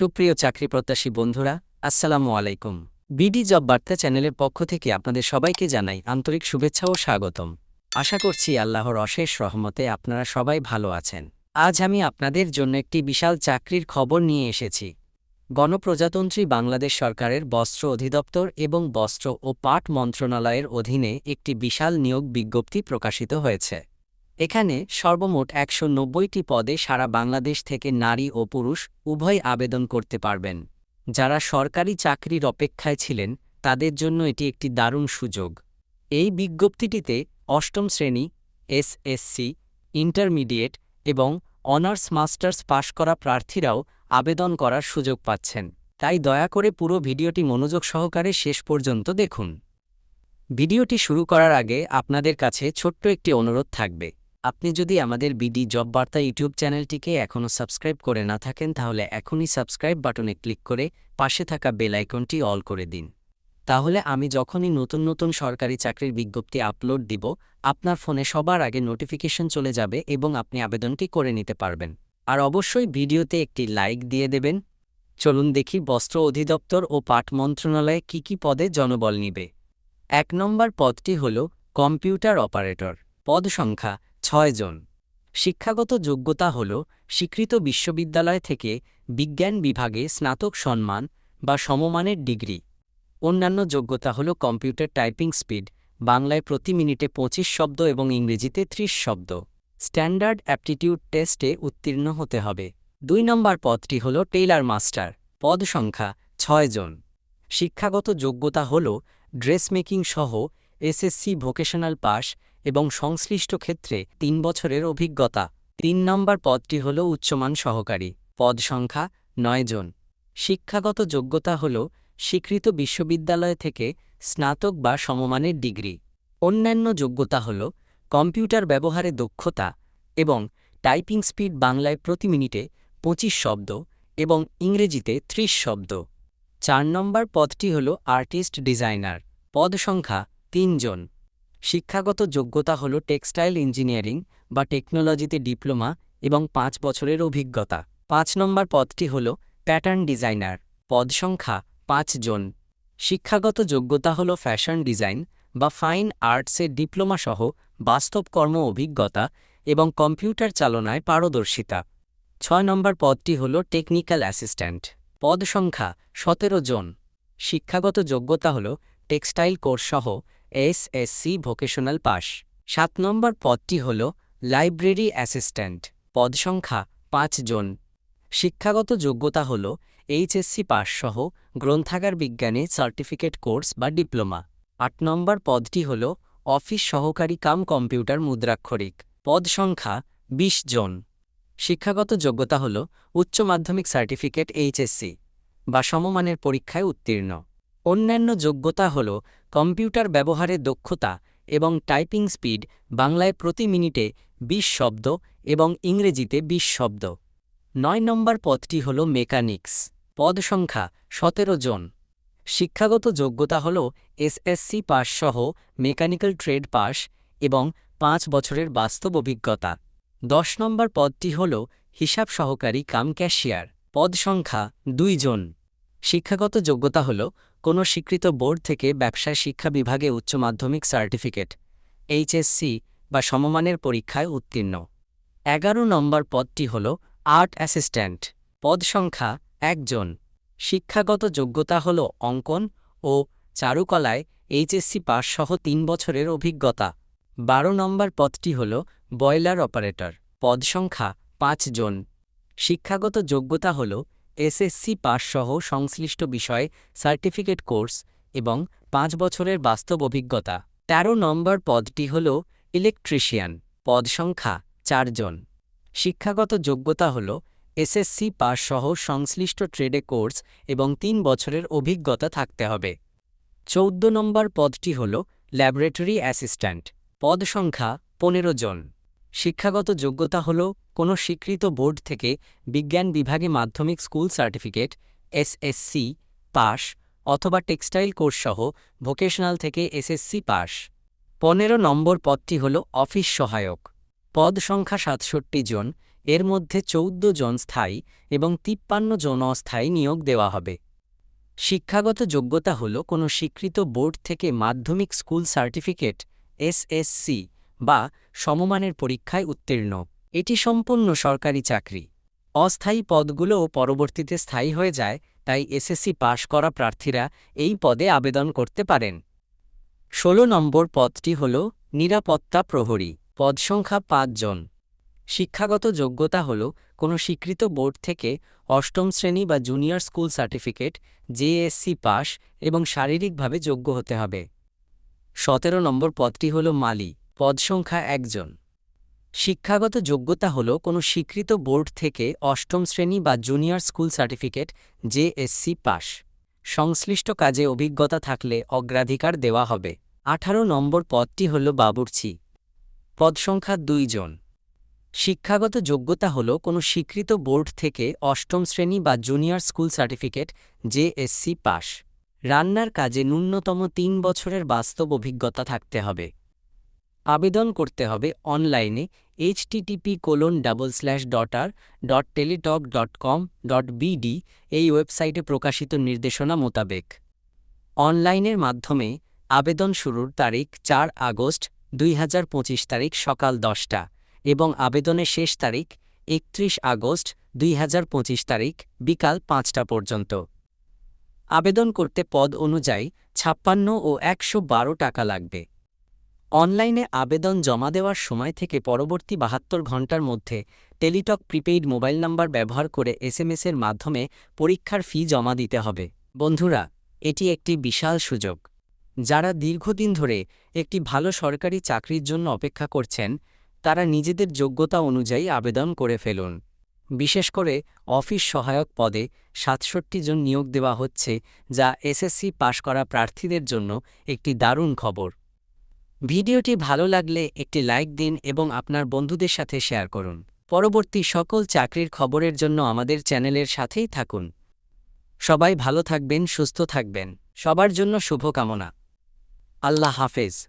সুপ্রিয় চাকরি প্রত্যাশী বন্ধুরা, আসসালামু আলাইকুম। বিডি জব বার্তা চ্যানেলের পক্ষ থেকে আপনাদের সবাইকে জানাই আন্তরিক শুভেচ্ছা ও স্বাগতম। আশা করছি আল্লাহর অশেষ রহমতে আপনারা সবাই ভালো আছেন। আজ আমি আপনাদের জন্য একটি বিশাল চাকরির খবর নিয়ে এসেছি। গণপ্রজাতন্ত্রী বাংলাদেশ সরকারের বস্ত্র অধিদপ্তর এবং বস্ত্র ও পাট মন্ত্রণালয়ের অধীনে একটি বিশাল নিয়োগ বিজ্ঞপ্তি প্রকাশিত হয়েছে। এখানে সর্বমোট একশো নব্বইটি পদে সারা বাংলাদেশ থেকে নারী ও পুরুষ উভয় আবেদন করতে পারবেন। যারা সরকারি চাকরির অপেক্ষায় ছিলেন, তাদের জন্য এটি একটি দারুণ সুযোগ। এই বিজ্ঞপ্তিটিতে অষ্টম শ্রেণি এসএসসি ইন্টারমিডিয়েট এবং অনার্স মাস্টার্স পাশ করা প্রার্থীরাও আবেদন করার সুযোগ পাচ্ছেন। তাই দয়া করে পুরো ভিডিওটি মনোযোগ সহকারে শেষ পর্যন্ত দেখুন। ভিডিওটি শুরু করার আগে আপনাদের কাছে ছোট্ট একটি অনুরোধ থাকবে। আপনি যদি আমাদের বিডি জব বার্তা ইউটিউব চ্যানেলটিকে এখনও সাবস্ক্রাইব করে না থাকেন, তাহলে এখনই সাবস্ক্রাইব বাটনে ক্লিক করে পাশে থাকা বেল আইকনটি অল করে দিন। তাহলে আমি যখনই নতুন নতুন সরকারি চাকরির বিজ্ঞপ্তি আপলোড দিব, আপনার ফোনে সবার আগে নোটিফিকেশন চলে যাবে এবং আপনি আবেদনটি করে নিতে পারবেন। আর অবশ্যই ভিডিওতে একটি লাইক দিয়ে দেবেন। চলুন দেখি বস্ত্র অধিদপ্তর ও পাট মন্ত্রণালয়ে কি কি পদে জনবল নিবে। এক নম্বর পদটি হল কম্পিউটার অপারেটর। পদ সংখ্যা ছয় জন। শিক্ষাগত যোগ্যতা হল স্বীকৃত বিশ্ববিদ্যালয় থেকে বিজ্ঞান বিভাগে স্নাতক সম্মান বা সমমানের ডিগ্রি। অন্যান্য যোগ্যতা হল কম্পিউটার টাইপিং স্পিড, বাংলায় প্রতি মিনিটে পঁচিশ শব্দ এবং ইংরেজিতে ত্রিশ শব্দ। স্ট্যান্ডার্ড অ্যাপটিটিউড টেস্টে উত্তীর্ণ হতে হবে। দুই নম্বর পদটি হল টেইলার মাস্টার, পদ সংখ্যা ছয় জন। শিক্ষাগত যোগ্যতা হল ড্রেসমেকিং সহ এসএসসি ভোকেশনাল পাস এবং সংশ্লিষ্ট ক্ষেত্রে তিন বছরের অভিজ্ঞতা। তিন নম্বর পদটি হল উচ্চমান সহকারী। পদ সংখ্যা নয় জন। শিক্ষাগত যোগ্যতা হল স্বীকৃত বিশ্ববিদ্যালয় থেকে স্নাতক বা সমমানের ডিগ্রি। অন্যান্য যোগ্যতা হল কম্পিউটার ব্যবহারে দক্ষতা এবং টাইপিং স্পিড বাংলায় প্রতি মিনিটে পঁচিশ শব্দ এবং ইংরেজিতে ত্রিশ শব্দ। চার নম্বর পদটি হল আর্টিস্ট ডিজাইনার। পদ সংখ্যা তিনজন শিক্ষাগত যোগ্যতা হল টেক্সটাইল ইঞ্জিনিয়ারিং বা টেকনোলজিতে ডিপ্লোমা এবং পাঁচ বছরের অভিজ্ঞতা। পাঁচ নম্বর পদটি হল প্যাটার্ন ডিজাইনার। পদ সংখ্যা পাঁচ জন। শিক্ষাগত যোগ্যতা হল ফ্যাশন ডিজাইন বা ফাইন আর্টসের ডিপ্লোমা সহ বাস্তব কর্ম অভিজ্ঞতা এবং কম্পিউটার চালনায় পারদর্শিতা। ছয় নম্বর পদটি হল টেকনিক্যাল অ্যাসিস্ট্যান্ট। পদ সংখ্যা সতেরো জন। শিক্ষাগত যোগ্যতা হল টেক্সটাইল কোর্স সহ এসএসসি ভোকেশনাল পাস। সাত নম্বর পদটি হল লাইব্রেরি অ্যাসিস্ট্যান্ট। পদ সংখ্যা পাঁচ জন। শিক্ষাগত যোগ্যতা হল এইচএসসি পাস সহ গ্রন্থাগার বিজ্ঞানে সার্টিফিকেট কোর্স বা ডিপ্লোমা। আট নম্বর পদটি হল অফিস সহকারী কাম কম্পিউটার মুদ্রাক্ষরিক। পদ সংখ্যা ২০ জন। শিক্ষাগত যোগ্যতা হল উচ্চ মাধ্যমিক সার্টিফিকেট এইচএসসি বা সমমানের পরীক্ষায় উত্তীর্ণ। অন্যান্য যোগ্যতা হল কম্পিউটার ব্যবহারে দক্ষতা এবং টাইপিং স্পিড বাংলায় প্রতি মিনিটে ২০ শব্দ এবং ইংরেজিতে ২০ শব্দ। নয় নম্বর পদটি হল মেকানিক্স। পদ সংখ্যা সতেরো জন। শিক্ষাগত যোগ্যতা হল এসএসসি পাস সহ মেকানিক্যাল ট্রেড পাস এবং পাঁচ বছরের বাস্তব অভিজ্ঞতা। দশ নম্বর পদটি হল হিসাব সহকারী কাম ক্যাশিয়ার। পদ সংখ্যা দুই জন। শিক্ষাগত যোগ্যতা হল কোনো স্বীকৃত বোর্ড থেকে ব্যবসায় শিক্ষা বিভাগে উচ্চ মাধ্যমিক সার্টিফিকেট এইচএসসি বা সমমানের পরীক্ষায় উত্তীর্ণ। এগারো নম্বর পদটি হল আর্ট অ্যাসিস্ট্যান্ট। পদ সংখ্যা একজন। শিক্ষাগত যোগ্যতা হল অঙ্কন ও চারুকলায় এইচএসসি পাস সহ তিন বছরের অভিজ্ঞতা। বারো নম্বর পদটি হল বয়লার অপারেটর। পদ সংখ্যা পাঁচ জন শিক্ষাগত যোগ্যতা হল এসএসসি পাস সহ সংশ্লিষ্ট বিষয়ে সার্টিফিকেট কোর্স এবং পাঁচ বছরের বাস্তব অভিজ্ঞতা। ১৩ নম্বর পদটি হল ইলেকট্রিশিয়ান, পদ সংখ্যা চারজন শিক্ষাগত যোগ্যতা হল এসএসসি পাস সহ সংশ্লিষ্ট ট্রেডে কোর্স এবং তিন বছরের অভিজ্ঞতা থাকতে হবে। চৌদ্দ নম্বর পদটি হল ল্যাবরেটরি অ্যাসিস্ট্যান্ট, পদ সংখ্যা পনেরো জন। শিক্ষাগত যোগ্যতা হল কোনো স্বীকৃত বোর্ড থেকে বিজ্ঞান বিভাগে মাধ্যমিক স্কুল সার্টিফিকেট, এসএসসি পাস অথবা টেক্সটাইল কোর্স সহ ভোকেশনাল থেকে এসএসসি পাস পনেরো নম্বর পদটি হল অফিস সহায়ক। পদ সংখ্যা সাতষট্টি জন, এর মধ্যে চৌদ্দ জন স্থায়ী এবং তিপ্পান্ন জন অস্থায়ী নিয়োগ দেওয়া হবে। শিক্ষাগত যোগ্যতা হল কোনো স্বীকৃত বোর্ড থেকে মাধ্যমিক স্কুল সার্টিফিকেট, এসএসসি বা সমমানের পরীক্ষায় উত্তীর্ণ। এটি সম্পূর্ণ সরকারি চাকরি। অস্থায়ী পদগুলোও পরবর্তীতে স্থায়ী হয়ে যায়, তাই এসএসসি পাশ করা প্রার্থীরা এই পদে আবেদন করতে পারেন। ষোলো নম্বর পদটি হল নিরাপত্তা প্রহরী, পদ সংখ্যা পাঁচজন শিক্ষাগত যোগ্যতা হল কোনো স্বীকৃত বোর্ড থেকে অষ্টম শ্রেণি বা junior school certificate JSC pass এবং শারীরিকভাবে যোগ্য হতে হবে। সতেরো নম্বর পদটি হল মালি পদ সংখ্যা একজন। শিক্ষাগত যোগ্যতা হল কোনো স্বীকৃত বোর্ড থেকে অষ্টম শ্রেণি বা junior school certificate JSC pass. সংশ্লিষ্ট কাজে অভিজ্ঞতা থাকলে অগ্রাধিকার দেওয়া হবে। আঠারো নম্বর পদটি হল বাবুর্চি। পদ সংখ্যা দুইজন শিক্ষাগত যোগ্যতা হল কোনো স্বীকৃত বোর্ড থেকে অষ্টম শ্রেণি বা junior school certificate JSC pass. রান্নার কাজে ন্যূনতম তিন বছরের বাস্তব অভিজ্ঞতা থাকতে হবে। আবেদন করতে হবে অনলাইনে HTTP colon double slash daughter dot Teletalk dot com dot BD এই ওয়েবসাইটে প্রকাশিত নির্দেশনা মোতাবেক। অনলাইনের মাধ্যমে আবেদন শুরুর তারিখ চার আগস্ট দুই হাজার পঁচিশ তারিখ সকাল দশটা এবং আবেদনের শেষ তারিখ একত্রিশ আগস্ট দুই হাজার পঁচিশ তারিখ বিকাল পাঁচটা পর্যন্ত। আবেদন করতে পদ অনুযায়ী ছাপ্পান্ন ও একশো বারো টাকা লাগবে। অনলাইনে আবেদন জমা দেওয়ার সময় থেকে পরবর্তী বাহাত্তর ঘণ্টার মধ্যে টেলিটক প্রিপেইড মোবাইল নাম্বার ব্যবহার করে এসএমএসের মাধ্যমে পরীক্ষার ফি জমা দিতে হবে। বন্ধুরা, এটি একটি বিশাল সুযোগ। যারা দীর্ঘদিন ধরে একটি ভালো সরকারি চাকরির জন্য অপেক্ষা করছেন, তারা নিজেদের যোগ্যতা অনুযায়ী আবেদন করে ফেলুন। বিশেষ করে অফিস সহায়ক পদে সাতষট্টি জন নিয়োগ দেওয়া হচ্ছে, যা এসএসসি পাশ করা প্রার্থীদের জন্য একটি দারুণ খবর। ভিডিওটি ভালো লাগলে একটি লাইক দিন এবং আপনার বন্ধুদের সাথে শেয়ার করুন। পরবর্তী সকল চাকরির খবরের জন্য আমাদের চ্যানেলের সাথেই থাকুন। সবাই ভালো থাকবেন, সুস্থ থাকবেন। সবার জন্য শুভকামনা। আল্লাহ হাফেজ।